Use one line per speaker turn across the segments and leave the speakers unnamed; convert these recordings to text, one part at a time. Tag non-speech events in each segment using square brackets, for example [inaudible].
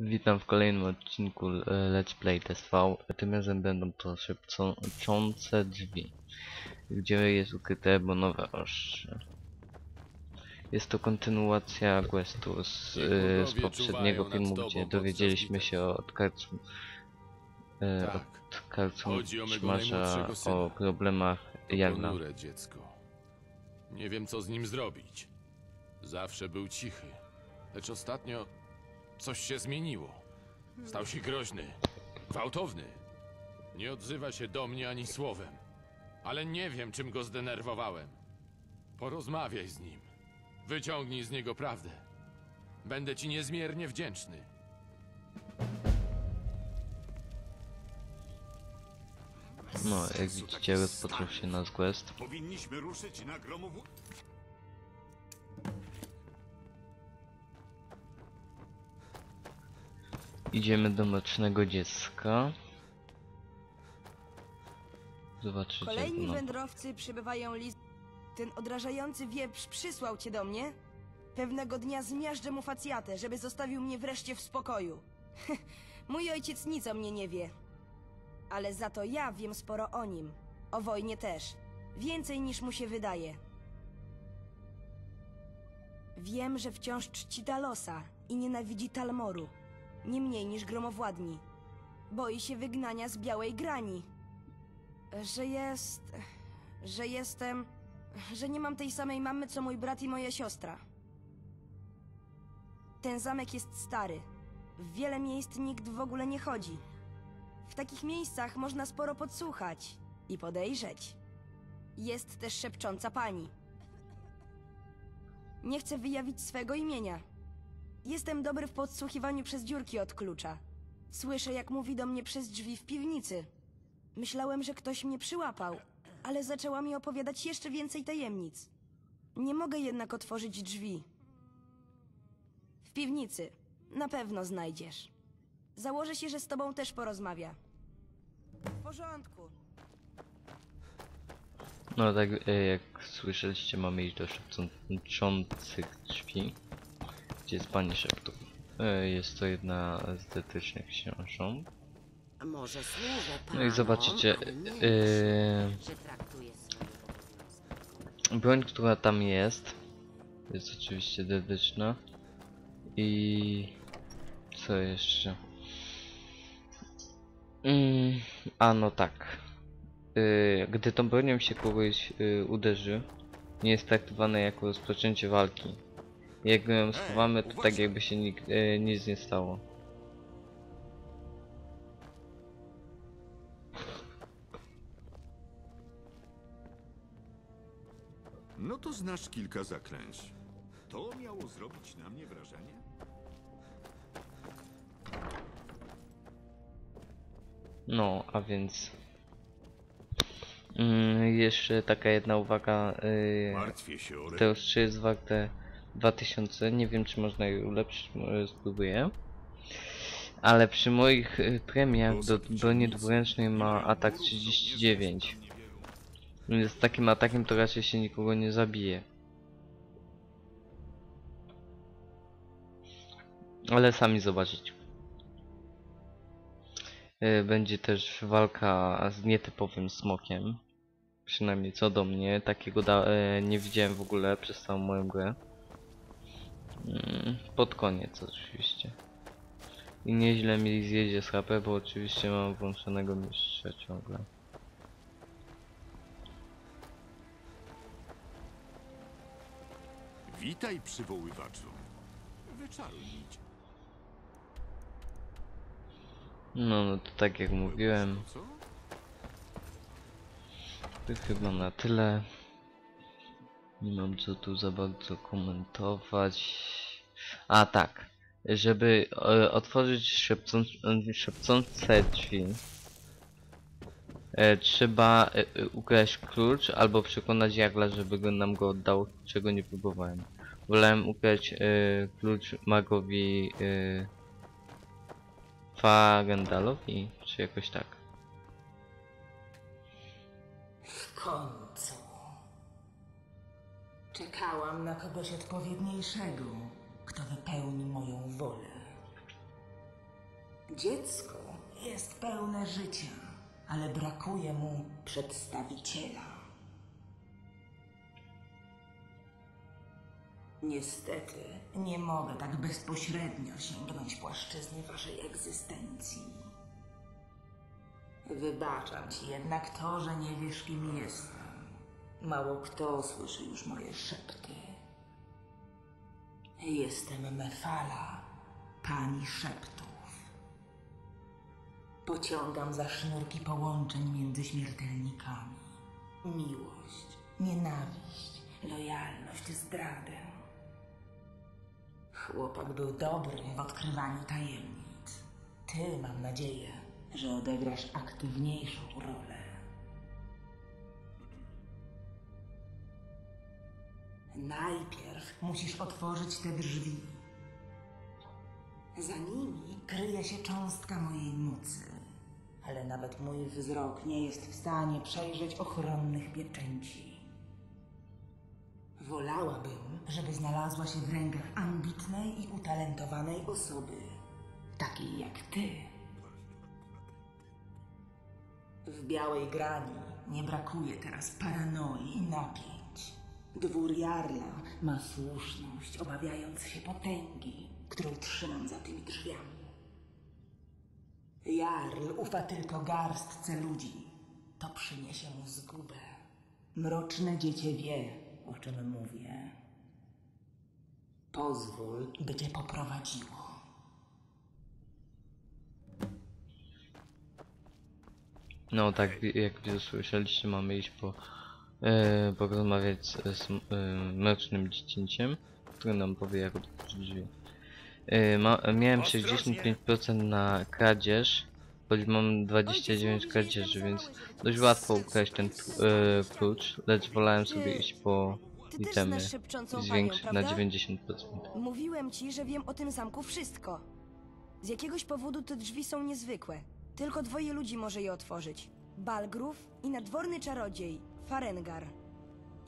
Witam w kolejnym odcinku e, Let's Play TV. Tym razem będą to szepczące drzwi, gdzie jest ukryte bonowe ostrze. Jest to kontynuacja questu z, e, z poprzedniego filmu, gdzie dowiedzieliśmy się od Karcum, e,
Tak.
od
mego
Szmasza o problemach Jagna.
Nie wiem, co z nim zrobić. Zawsze był cichy, lecz ostatnio coś się zmieniło. Stał się groźny, gwałtowny. Nie odzywa się do mnie ani słowem, ale nie wiem, czym go zdenerwowałem. Porozmawiaj z nim. Wyciągnij z niego prawdę. Będę ci niezmiernie wdzięczny.
No, jak widzicie rozpoczął się nasz quest.
Powinniśmy ruszyć na gromowu...
Idziemy do mrocznego dziecka. Zobaczycie.
Kolejni
no.
wędrowcy przybywają list. Ten odrażający wieprz przysłał cię do mnie? Pewnego dnia zmiażdżę mu facjatę, żeby zostawił mnie wreszcie w spokoju. [laughs] Mój ojciec nic o mnie nie wie. Ale za to ja wiem sporo o nim. O wojnie też. Więcej niż mu się wydaje. Wiem, że wciąż czci Talosa i nienawidzi Talmoru. Nie mniej niż gromowładni. Boi się wygnania z Białej Grani. Że jest. że jestem. że nie mam tej samej mamy co mój brat i moja siostra. Ten zamek jest stary. W wiele miejsc nikt w ogóle nie chodzi. W takich miejscach można sporo podsłuchać i podejrzeć. Jest też szepcząca pani. Nie chcę wyjawić swego imienia. Jestem dobry w podsłuchiwaniu przez dziurki od klucza. Słyszę, jak mówi do mnie przez drzwi w piwnicy. Myślałem, że ktoś mnie przyłapał, ale zaczęła mi opowiadać jeszcze więcej tajemnic. Nie mogę jednak otworzyć drzwi. W piwnicy. Na pewno znajdziesz. Założę się, że z tobą też porozmawia. W porządku.
No tak e, jak słyszeliście mamy iść do szepczących drzwi, gdzie jest pani szeptów. E, Jest to jedna z detycznych książąt. No i zobaczycie,
obowiązki.
broń, która tam jest, jest oczywiście detyczna. I co jeszcze? Mm, a no tak. Y, gdy tą bronią się kogoś y, uderzy, nie jest traktowane jako rozpoczęcie walki. Jak ją schowamy, to tak jakby się nik, y, nic nie stało.
No to znasz kilka zaklęć. To miało zrobić na mnie wrażenie?
No, a więc... Mm, jeszcze taka jedna uwaga. Y,
Martwię się o
To już jest warte 2000. Nie wiem, czy można je ulepszyć, może spróbuję. Ale przy moich y, premiach do broni dwuręcznej ma atak 39. Więc z takim atakiem to raczej się nikogo nie zabije. Ale sami zobaczycie. Y, Będzie też walka z nietypowym smokiem. Przynajmniej co do mnie, takiego e, nie widziałem w ogóle przez całą moją grę. Mm, pod koniec oczywiście. I nieźle mi zjedzie z HP, bo oczywiście mam włączonego mistrza ciągle.
Witaj, przywoływaczu. Wyczaruj nić.
No, no to tak jak mówiłem, to chyba na tyle. Nie mam co tu za bardzo komentować. A tak, żeby e, otworzyć szepcą, szepcące drzwi, e, trzeba e, e, ukraść klucz albo przekonać Jagla, żeby go, nam go oddał, czego nie próbowałem. Wolałem ukraść e, klucz magowi e, czy jakoś tak.
Końcu. Czekałam na kogoś odpowiedniejszego, kto wypełni moją wolę. Dziecko jest pełne życia, ale brakuje mu przedstawiciela. Niestety, nie mogę tak bezpośrednio sięgnąć płaszczyzny waszej egzystencji. Wybaczam ci jednak to, że nie wiesz, kim jestem. Mało kto słyszy już moje szepty. Jestem Mefala, pani szeptów. Pociągam za sznurki połączeń między śmiertelnikami. Miłość, nienawiść, lojalność, zdradę. Chłopak był dobry w odkrywaniu tajemnic. Ty, mam nadzieję, że odegrasz aktywniejszą rolę. Najpierw musisz otworzyć te drzwi. Za nimi kryje się cząstka mojej mocy, ale nawet mój wzrok nie jest w stanie przejrzeć ochronnych pieczęci. Wolałabym, żeby znalazła się w rękach ambitnej i utalentowanej osoby, takiej jak ty. W białej grani nie brakuje teraz paranoi i napięć. Dwór Jarla ma słuszność, obawiając się potęgi, którą trzymam za tymi drzwiami. Jarl ufa tylko garstce ludzi. To przyniesie mu zgubę. Mroczne dziecię wie, o czym mówię. Pozwól, by cię poprowadziło.
No tak, jak słyszeliście, mamy iść po... E, porozmawiać z, z e, mrocznym dziecięciem, który nam powie jak otworzyć drzwi. E, ma, miałem 65% na kradzież, choć mam 29 kradzieży, więc dość łatwo ukraść ten e, klucz, lecz wolałem sobie iść po
Ty też
itemy i zwiększyć na
prawda?
90%.
Mówiłem ci, że wiem o tym zamku wszystko. Z jakiegoś powodu te drzwi są niezwykłe. Tylko dwoje ludzi może je otworzyć. Balgrów i nadworny czarodziej, Farengar.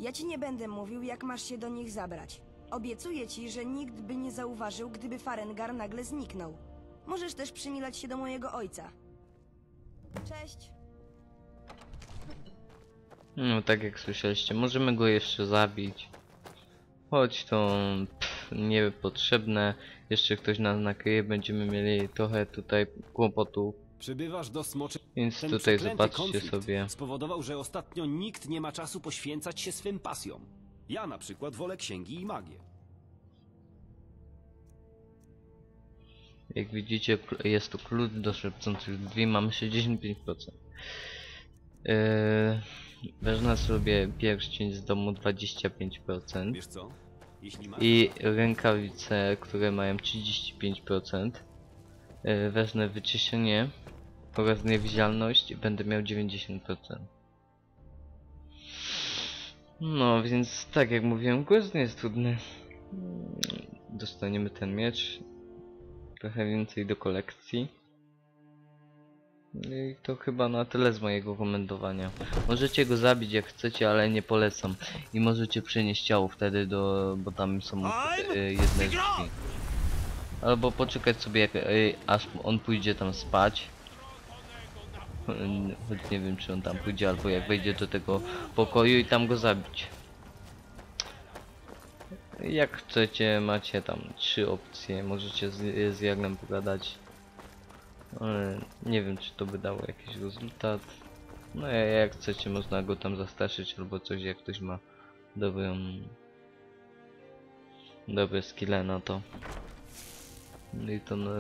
Ja ci nie będę mówił, jak masz się do nich zabrać. Obiecuję ci, że nikt by nie zauważył, gdyby Farengar nagle zniknął. Możesz też przymilać się do mojego ojca. Cześć.
No tak jak słyszeliście, możemy go jeszcze zabić. Choć to pff, niepotrzebne. Jeszcze ktoś nas nakryje, będziemy mieli trochę tutaj kłopotów.
Przybywasz do smoczy...
Więc
Ten
tutaj zobaczcie sobie.
spowodował, że ostatnio nikt nie ma czasu poświęcać się swym pasjom. Ja na przykład wolę księgi i magię.
Jak widzicie, jest tu klucz do szepcących drzwi, mamy 65%. Yy, wezmę sobie pierścień z domu 25%.
Wiesz co?
I rękawice, które mają 35%. Yy, wezmę wyczyszczenie oraz niewidzialność będę miał 90%. No, więc tak jak mówiłem, quest nie jest trudny. Dostaniemy ten miecz. Trochę więcej do kolekcji. I to chyba na tyle z mojego komentowania. Możecie go zabić jak chcecie, ale nie polecam. I możecie przenieść ciało wtedy do... bo tam są e, jedne drzwi. Albo poczekać sobie jak, e, aż on pójdzie tam spać. Mm, nie wiem czy on tam pójdzie, albo jak wejdzie do tego pokoju i tam go zabić. Jak chcecie, macie tam trzy opcje, możecie z, z Jagnem pogadać. Ale nie wiem czy to by dało jakiś rezultat. No ja- jak chcecie można go tam zastraszyć albo coś jak ktoś ma dobrą dobre skille na to. No i to na,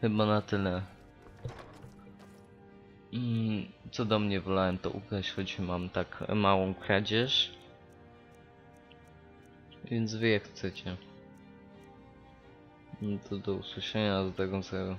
chyba na tyle. Co do mnie wolałem to ukraść, choć mam tak małą kradzież. Więc wy jak chcecie. No to do usłyszenia z Dragon Zero.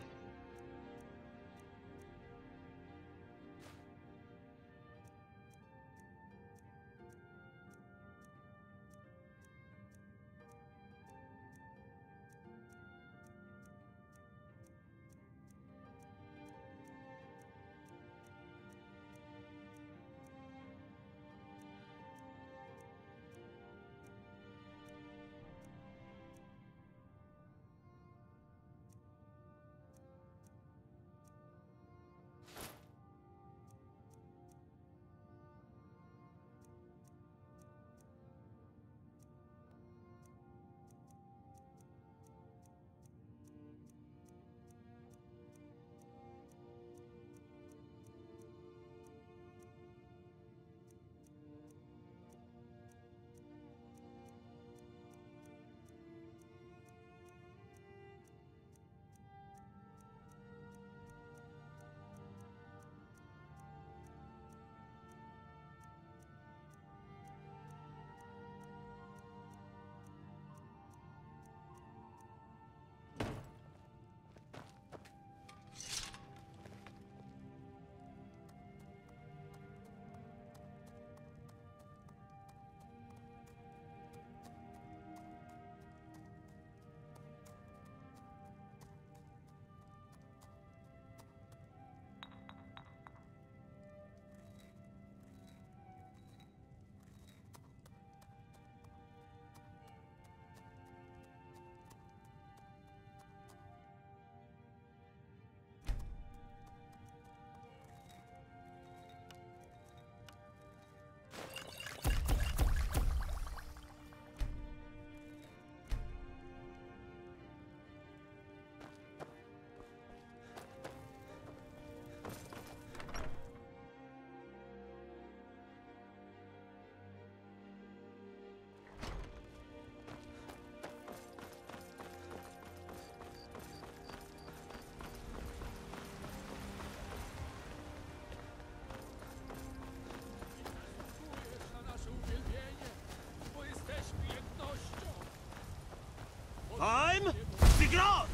Grog!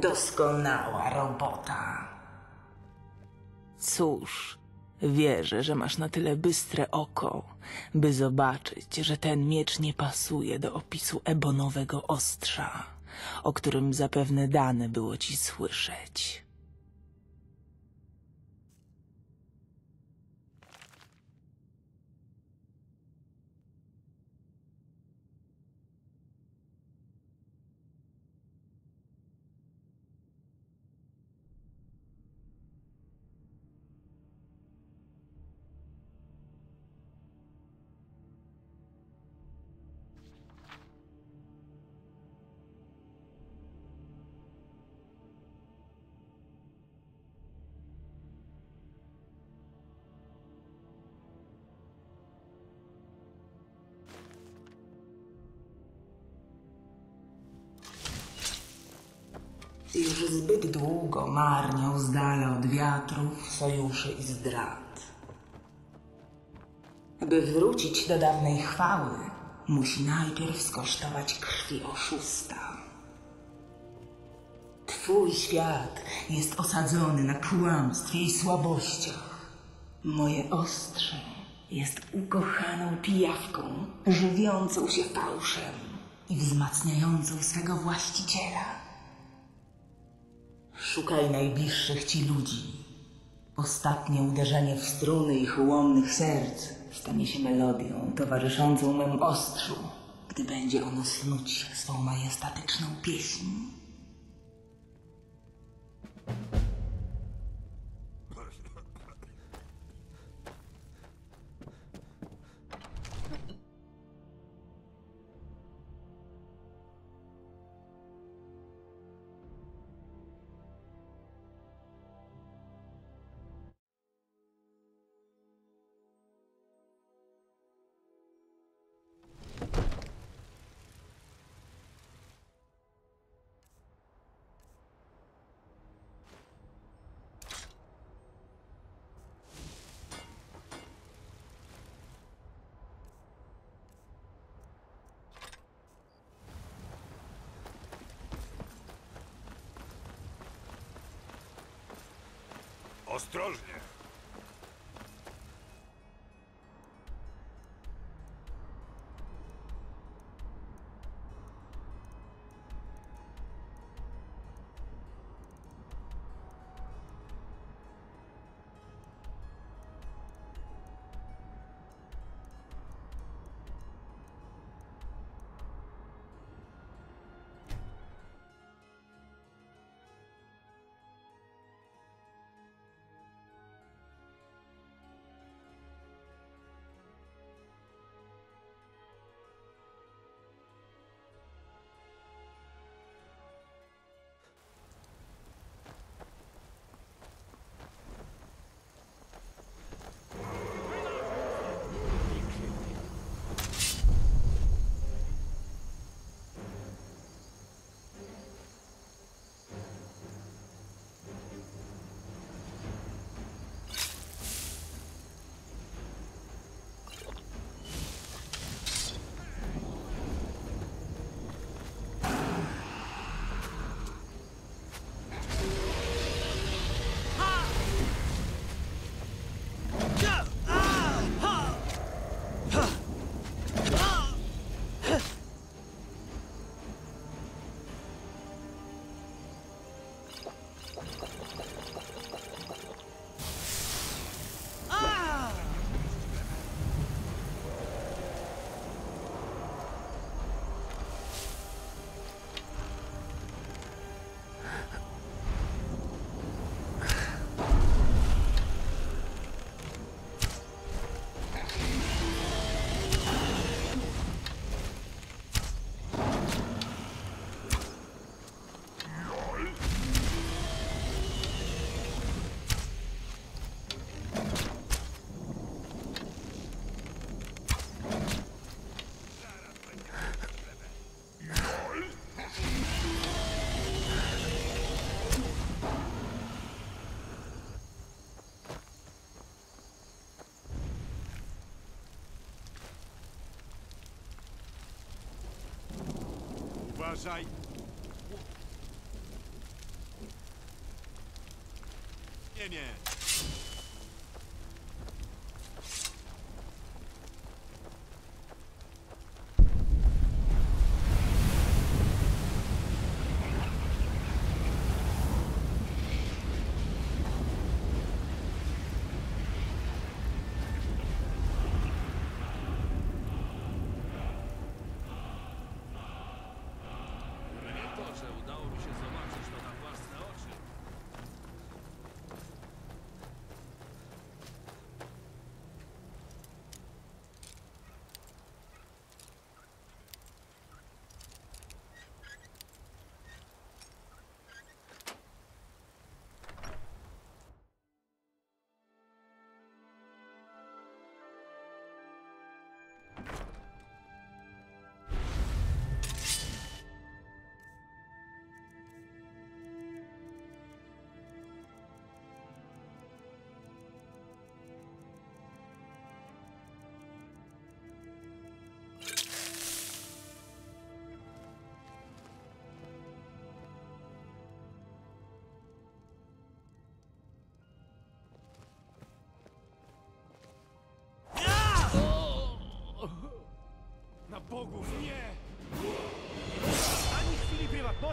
Doskonała robota. Cóż, wierzę, że masz na tyle bystre oko, by zobaczyć, że ten miecz nie pasuje do opisu ebonowego ostrza, o którym zapewne dane było ci słyszeć. Już zbyt długo marniał z dala od wiatrów, sojuszy i zdrad. By wrócić do dawnej chwały, musi najpierw skosztować krwi oszusta. Twój świat jest osadzony na kłamstwie i słabościach. Moje ostrze jest ukochaną pijawką, żywiącą się fałszem i wzmacniającą swego właściciela. Szukaj najbliższych ci ludzi. Ostatnie uderzenie w struny ich ułomnych serc stanie się melodią towarzyszącą mym ostrzu, gdy będzie ono snuć swą majestatyczną pieśń.
Ostrożnie!
Uważaj! Nie,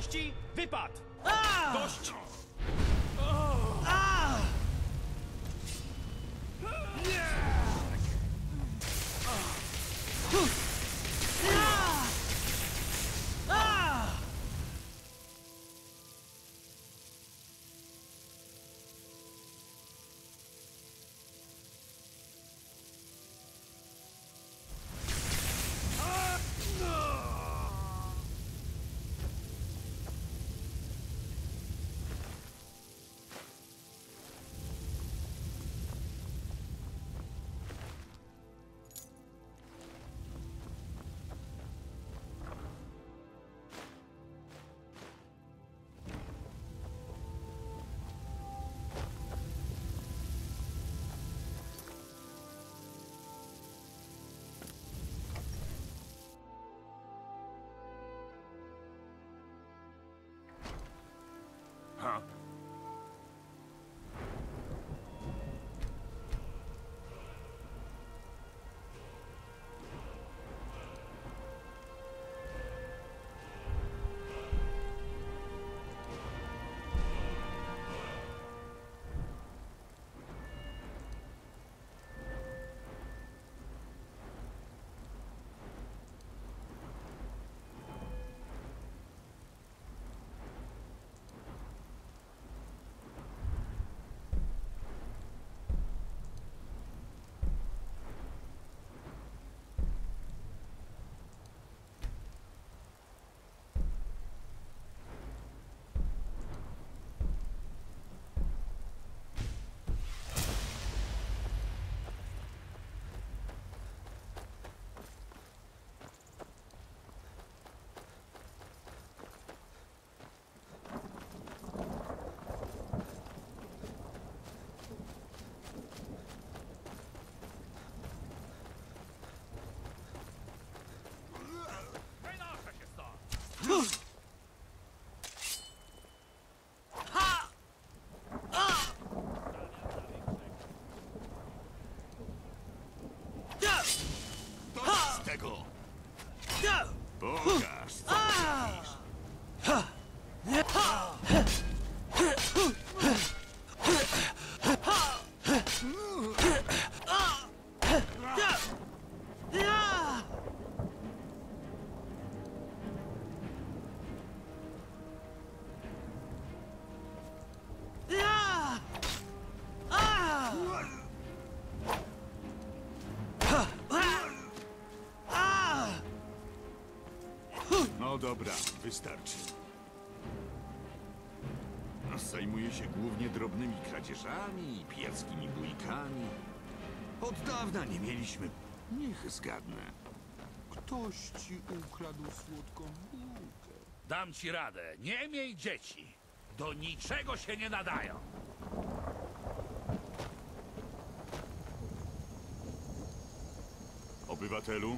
prywatności, wypad! Dość
Oh, dobra, wystarczy. Zajmuję się głównie drobnymi kradzieżami i pijackimi bójkami. Od dawna nie mieliśmy... Niech zgadnę. Ktoś ci ukradł słodką bułkę.
Dam ci radę. Nie miej dzieci. Do niczego się nie nadają.
Obywatelu,